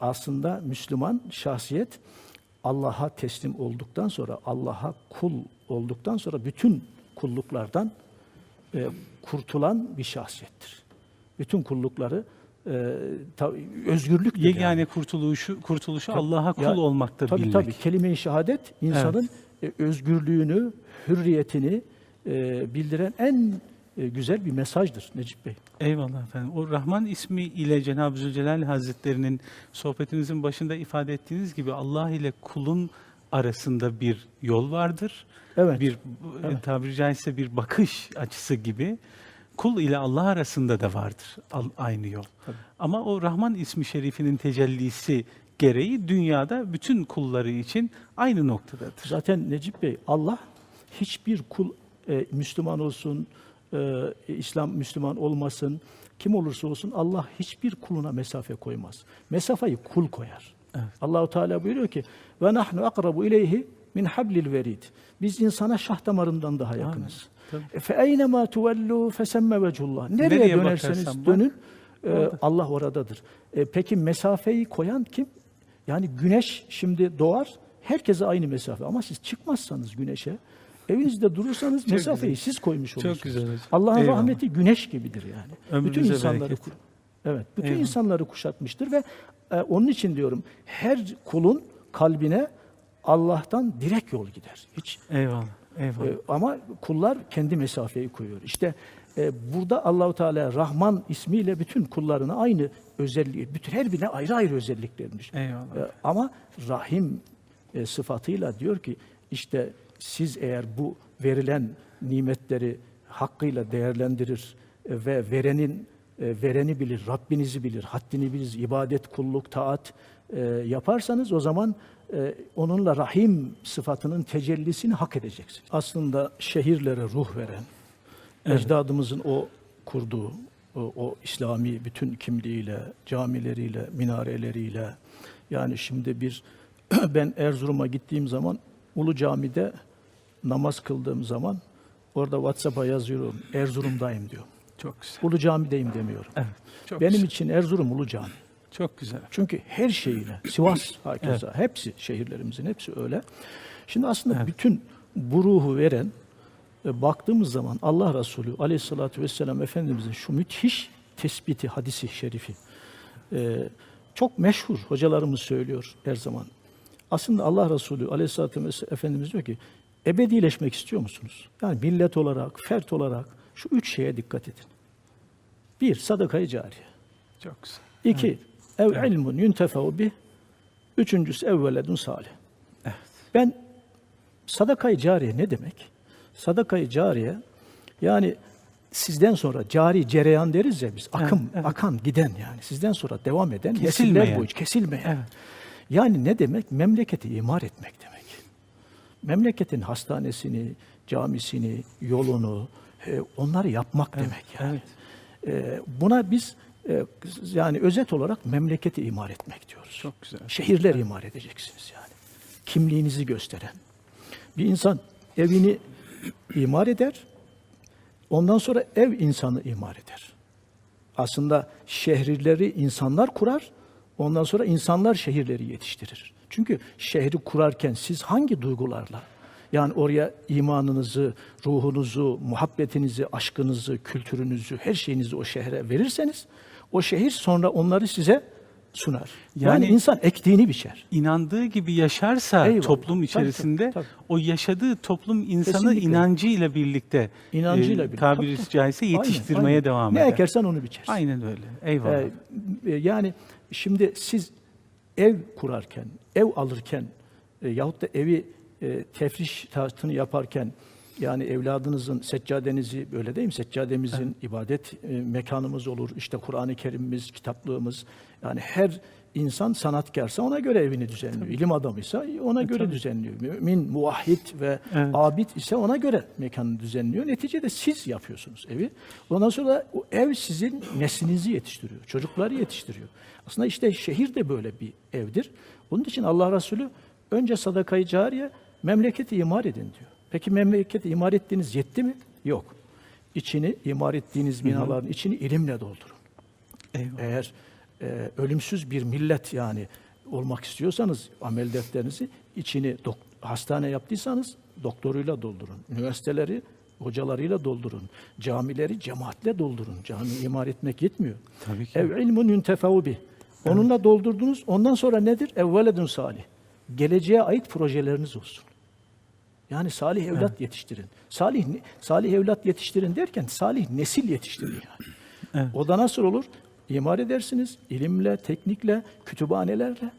aslında Müslüman şahsiyet Allah'a teslim olduktan sonra, Allah'a kul olduktan sonra bütün kulluklardan e, kurtulan bir şahsiyettir. Bütün kullukları e, ta- özgürlüktür. yani. Yegane kurtuluşu kurtuluşu Tabii, Allah'a kul ya- olmakta tabii, bilmek. Tabii kelime-i şehadet insanın e, özgürlüğünü, hürriyetini e, bildiren en güzel bir mesajdır Necip Bey. Eyvallah efendim. O Rahman ismi ile Cenab-ı Zülcelal Hazretlerinin sohbetinizin başında ifade ettiğiniz gibi Allah ile kulun arasında bir yol vardır. Evet. Bir Evet. tabiri caizse bir bakış açısı gibi kul ile Allah arasında da vardır aynı yol. Tabii. Ama o Rahman ismi şerifinin tecellisi gereği dünyada bütün kulları için aynı noktadadır. Zaten Necip Bey Allah hiçbir kul e, Müslüman olsun, e, İslam Müslüman olmasın, kim olursa olsun Allah hiçbir kuluna mesafe koymaz. Mesafeyi kul koyar. Evet. Allahu Teala buyuruyor ki ve nahnu akrabu ileyhi min hablil verid. Biz insana şah damarından daha yakınız. E, Fe eyne ma tuvellu fesemme vecullah. Nereye, Nereye dönerseniz dönün e. Allah oradadır. E, peki mesafeyi koyan kim? Yani güneş şimdi doğar, herkese aynı mesafe ama siz çıkmazsanız güneşe, evinizde durursanız Çok mesafeyi güzel. siz koymuş Çok olursunuz. güzel hocam. Allah'ın Eyvallah. rahmeti güneş gibidir yani. Ömrünüze bütün insanları bereket. Evet, bütün Eyvallah. insanları kuşatmıştır ve e, onun için diyorum her kulun kalbine Allah'tan direkt yol gider. Hiç Eyvallah. Eyvallah. e, ama kullar kendi mesafeyi koyuyor. İşte e, burada Allahu Teala Rahman ismiyle bütün kullarına aynı özelliği, bütün her birine ayrı ayrı özellik vermiş. Eyvallah. E, ama Rahim e, sıfatıyla diyor ki işte siz eğer bu verilen nimetleri hakkıyla değerlendirir e, ve verenin e, vereni bilir, Rabbinizi bilir, haddini bilir, ibadet, kulluk, taat e, yaparsanız o zaman onunla Rahim sıfatının tecellisini hak edeceksiniz. Aslında şehirlere ruh veren, Evet. ecdadımızın o kurduğu, o, o İslami bütün kimliğiyle, camileriyle, minareleriyle, yani şimdi bir, ben Erzurum'a gittiğim zaman, Ulu Cami'de namaz kıldığım zaman, orada WhatsApp'a yazıyorum, Erzurum'dayım diyor. Çok güzel. Ulu Cami'deyim demiyorum. Evet. Çok Benim güzel. için Erzurum Ulu Cami. Çok güzel. Çünkü her şeyiyle, Sivas hakeza, hepsi şehirlerimizin hepsi öyle. Şimdi aslında Evet. bütün bu ruhu veren, e, baktığımız zaman Allah Resulü aleyhissalatü vesselam Efendimizin şu müthiş tespiti, hadisi şerifi, e, çok meşhur hocalarımız söylüyor her zaman. Aslında Allah Resulü aleyhissalatü vesselam Efendimiz diyor ki, ebedileşmek istiyor musunuz? Yani millet olarak, fert olarak şu üç şeye dikkat edin. Bir, sadakayı cariye. Çok güzel. İki, ev ilmun yuntefe'u bih. Üçüncüsü ev veledun salih. Evet. Ben sadakayı cariye ne demek? Sadakayı cariye yani sizden sonra cari cereyan deriz ya biz. Akım, evet. akan, giden yani. Sizden sonra devam eden Kesilmeyen. nesiller boyunca kesilmeyen. Evet. Yani ne demek? Memleketi imar etmek demek. Memleketin hastanesini, camisini, yolunu, e, onları yapmak demek yani. E, buna biz e, yani özet olarak memleketi imar etmek diyoruz. Çok güzel. Şehirler imar edeceksiniz yani. Kimliğinizi gösteren. Bir insan evini imar eder, ondan sonra ev insanı imar eder. Aslında şehirleri insanlar kurar, ondan sonra insanlar şehirleri yetiştirir. Çünkü şehri kurarken siz hangi duygularla, yani oraya imanınızı, ruhunuzu, muhabbetinizi, aşkınızı, kültürünüzü, her şeyinizi o şehre verirseniz, o şehir sonra onları size sunar. Yani, Yani- insan ektiğini biçer. İnandığı gibi yaşarsa Eyvallah. toplum Tabii, içerisinde tabii, tabii. o yaşadığı toplum insanı Kesinlikle. inancıyla birlikte İnancıyla e, tabiri Tabii, tabii. caizse Aynen, yetiştirmeye aynen. devam ne eder. ekersen onu biçersin. Aynen öyle. Eyvallah. Ee, yani şimdi siz ev kurarken, ev alırken e, yahut da evi e, tefriş tahtını yaparken yani evladınızın seccadenizi böyle değil mi? Seccademizin ibadet e, mekanımız olur. İşte Kur'an-ı Kerim'imiz, kitaplığımız. Yani her insan sanatkarsa ona göre evini düzenliyor. İlim adamıysa ona göre düzenliyor. Mümin, muvahhid ve Evet. abid ise ona göre mekanı düzenliyor. Neticede siz yapıyorsunuz evi. Ondan sonra o ev sizin neslinizi yetiştiriyor. Çocukları yetiştiriyor. Aslında işte şehir de böyle bir evdir. Onun için Allah Resulü önce sadakayı cariye memleketi imar edin diyor. Peki memleketi imar ettiğiniz yetti mi? Yok. İçini imar ettiğiniz binaların içini ilimle doldurun. Eyvallah. Eğer e, ölümsüz bir millet yani olmak istiyorsanız amel defterinizi içini dok- hastane yaptıysanız doktoruyla doldurun. Üniversiteleri hocalarıyla doldurun. Camileri cemaatle doldurun. Cami imar etmek yetmiyor. Tabii ki. Ev ilmun yuntefevu bih. Onunla doldurdunuz. Ondan sonra nedir? Evveledun salih. Geleceğe ait projeleriniz olsun. Yani salih evlat yetiştirin. Salih salih evlat yetiştirin derken salih nesil yetiştirin yani. Evet. O da nasıl olur? İmar edersiniz ilimle, teknikle, kütüphanelerle.